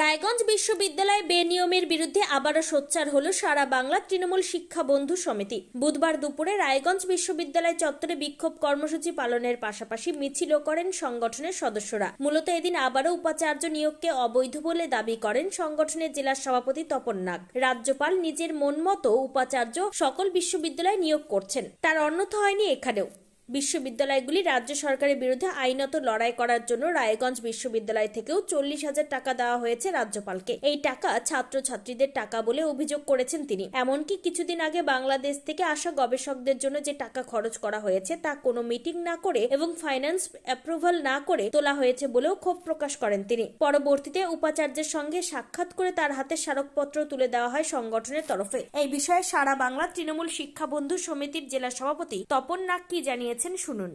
রায়গঞ্জ বিশ্ববিদ্যালয় বেনিয়মের বিরুদ্ধে আবারও সোচ্চার হল সারা বাংলা তৃণমূল শিক্ষা বন্ধু সমিতি। বুধবার দুপুরে রায়গঞ্জ বিশ্ববিদ্যালয় চত্বরে বিক্ষোভ কর্মসূচি পালনের পাশাপাশি মিছিলও করেন সংগঠনের সদস্যরা। মূলত এদিন আবারও উপাচার্য নিয়োগকে অবৈধ বলে দাবি করেন সংগঠনের জেলা সভাপতি তপন নাগ। রাজ্যপাল নিজের মন মতো উপাচার্য সকল বিশ্ববিদ্যালয়ে নিয়োগ করছেন। তার অন্যথা হয়নি এখানেও। বিশ্ববিদ্যালয়গুলি রাজ্য সরকারের বিরুদ্ধে আইনত লড়াই করার জন্য রায়গঞ্জ বিশ্ববিদ্যালয় থেকেও চল্লিশ হাজার টাকা দেওয়া হয়েছে রাজ্যপালকে। এই টাকা ছাত্রছাত্রীদের টাকা বলে অভিযোগ করেছেন তিনি। এমনকি কিছুদিন আগে বাংলাদেশ থেকে আসা গবেষকদের জন্য যে টাকা খরচ করা হয়েছে তা কোনো মিটিং না করে এবং ফাইন্যান্স অ্যাপ্রুভাল না করে তোলা হয়েছে বলেও ক্ষোভ প্রকাশ করেন তিনি। পরবর্তীতে উপাচার্যের সঙ্গে সাক্ষাৎ করে তার হাতে স্মারকপত্র তুলে দেওয়া হয় সংগঠনের তরফে। এই বিষয়ে সারা বাংলা তৃণমূল শিক্ষা বন্ধু সমিতির জেলা সভাপতি তপন নাগ কি জানিয়েছেন শুনুন।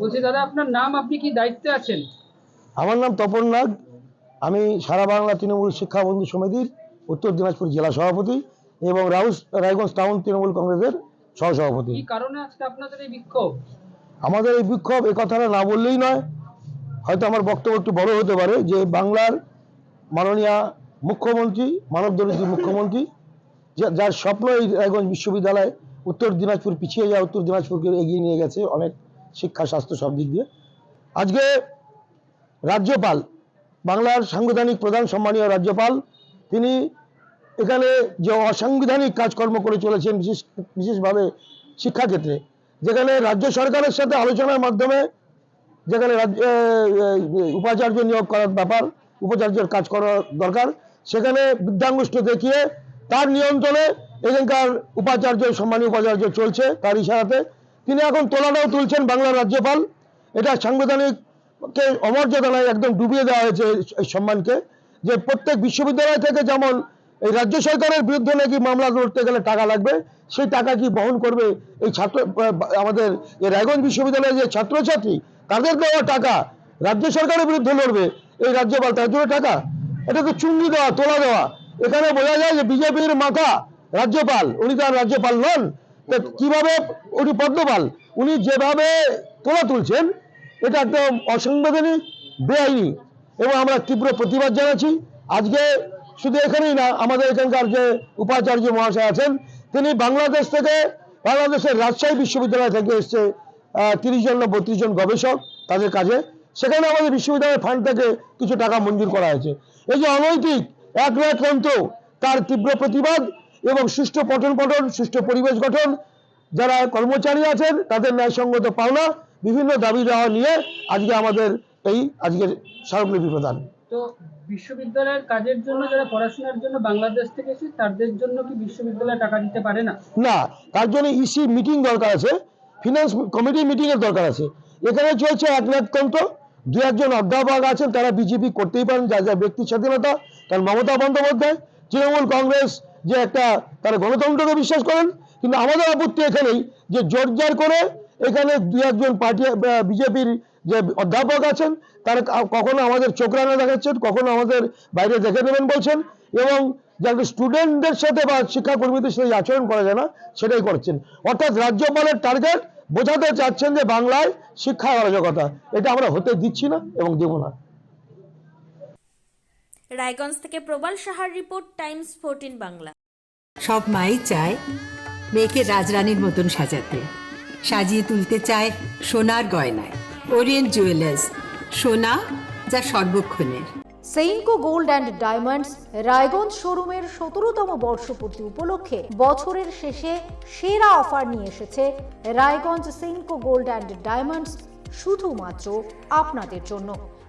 বলছি দাদা আপনার নাম আপনি কি দায়িত্বে আছেন? আমার নাম তপন নাগ। আমি সারা বাংলা তৃণমূল শিক্ষা বন্ধু সমিতির উত্তর দিনাজপুর জেলা সভাপতি এবং রাউস রায়গঞ্জ টাউন তৃণমূল কংগ্রেসের সহসভাপতি। কি কারণে আজকে আপনাদের এই বিক্ষোভ? আমাদের এই বিক্ষোভ এই কথাটা না বললেই নয়। হয়তো আমার বক্তব্য একটু বড় হতে পারে যে বাংলার মাননীয় মুখ্যমন্ত্রী মানবদর্শী মুখ্যমন্ত্রী যার স্বপ্ন এই রায়গঞ্জ বিশ্ববিদ্যালয় উত্তর দিনাজপুর পিছিয়ে যাওয়া উত্তর দিনাজপুরকে এগিয়ে নিয়ে গেছে অনেক শিক্ষা, স্বাস্থ্য সব দিক দিয়ে। আজকে রাজ্যপাল, বাংলার সাংবিধানিক প্রধান সম্মানীয় রাজ্যপাল, তিনি এখানে যে অসাংবিধানিক কাজকর্ম করে চলেছেন বিশেষ, বিশেষভাবে শিক্ষাক্ষেত্রে, যেখানে রাজ্য সরকারের সাথে আলোচনার মাধ্যমে, যেখানে উপাচার্য নিয়োগ করার ব্যাপার, উপাচার্যের কাজ করা দরকার, সেখানে বৃদ্ধাঙ্গুষ্ঠ দেখিয়ে তার নিয়ন্ত্রণে এখানকার উপাচার্য, সম্মানীয় উপাচার্য চলছে তার ইশারাতে। তিনি এখন তোলাটাও তুলছেন বাংলার রাজ্যপাল। এটা সাংবিধানিককে অমর্যাদায় একদম ডুবিয়ে দেওয়া হয়েছে এই- সম্মানকে। যে প্রত্যেক বিশ্ববিদ্যালয় থেকে যেমন এই রাজ্য সরকারের বিরুদ্ধে নাকি মামলা লড়তে গেলে টাকা লাগবে, সেই টাকা কি বহন করবে এই ছাত্র আমাদের এই রায়গঞ্জ বিশ্ববিদ্যালয়ের যে ছাত্রছাত্রী, তাদের দেওয়া টাকা রাজ্য সরকারের বিরুদ্ধে লড়বে এই রাজ্যপাল, তার জন্য টাকা? এটা তো চুঙ্গি দেওয়া, তোলা দেওয়া। এখানে বোঝা যায় যে বিজেপির মাথা রাজ্যপাল উনি তো আর রাজ্যপাল নন। তা কীভাবে উনি পদ্মপাল? উনি যেভাবে তোলা তুলছেন এটা একদম অসাংবিধানিক বেআইনি। এবং আমরা তীব্র প্রতিবাদ জানাচ্ছি। আজকে শুধু এখানেই না আমাদের এখানকার যে উপাচার্য মহাশয় আছেন তিনি বাংলাদেশ থেকে বাংলাদেশের রাজশাহী বিশ্ববিদ্যালয় থেকে এসছে তিরিশ জন না বত্রিশ জন গবেষক তাদের কাজে। সেখানে আমাদের বিশ্ববিদ্যালয়ের ফান্ড থেকে কিছু টাকা মঞ্জুর করা হয়েছে। এই যে অনৈতিক এক রাতকান্ত তার তীব্র প্রতিবাদ এবং সুষ্ঠু পঠন পঠন সুষ্ঠু পরিবেশ গঠন যারা কর্মচারী আছেন তাদের ন্যায়সঙ্গত পাওনা বিভিন্ন দাবি দেওয়া নিয়ে আজকে আমাদের এই আজকের স্মারকলিপি প্রদান। তো বিশ্ববিদ্যালয়ের কাজের জন্য যারা পড়াশোনার জন্য বাংলাদেশ থেকে এসে তাদের জন্য কি বিশ্ববিদ্যালয় টাকা দিতে পারে না? না তার জন্য ইসি মিটিং দরকার আছে ফিনান্স কমিটি মিটিং এর দরকার আছে। এখানে চলছে দু একজন অধ্যাপক আছেন তারা বিজেপি করতেই পারেন যা যা ব্যক্তি স্বাধীনতা কারণ মমতা বন্দ্যোপাধ্যায় তৃণমূল কংগ্রেস যে একটা তারা গণতন্ত্রকে বিশ্বাস করেন, কিন্তু আমাদের আপত্তি এখানেই যে জোরজার করে এখানে দু একজন পার্টি বিজেপির যে অধ্যাপক আছেন, তারা কখনো আমাদের চোখ রাঙা দেখাচ্ছেন, কখনো আমাদের বাইরে দেখে নেবেন বলছেন, এবং যাদের স্টুডেন্টদের সাথে বা শিক্ষাকর্মীদের সাথে আচরণ করা যায় না, সেটাই করছেন। অর্থাৎ রাজ্যপালের টার্গেট বোঝাতে চাচ্ছেন যে বাংলায় শিক্ষা অরাজকতা, এটা আমরা হতে দিচ্ছি না এবং দেব না। রায়গঞ্জ থেকে প্রবাল সাহার রিপোর্ট টাইমস ফোরটিন বাংলা। সব মাই চায় মেয়েকে রাজরানীর মতন সাজাতে। সাজিয়ে তুলতে চায় সোনার গয়নায়। ওরিয়েন্ট জুয়েলার্স সোনা যা সর্বক্ষণের। Senco gold and diamonds Raiganj শোরুমের সতেরোতম বর্ষপূর্তি উপলক্ষে বছরের শেষে সেরা অফার নিয়ে এসেছে Raiganj Senco gold and diamonds শুধুমাত্র আপনাদের জন্য।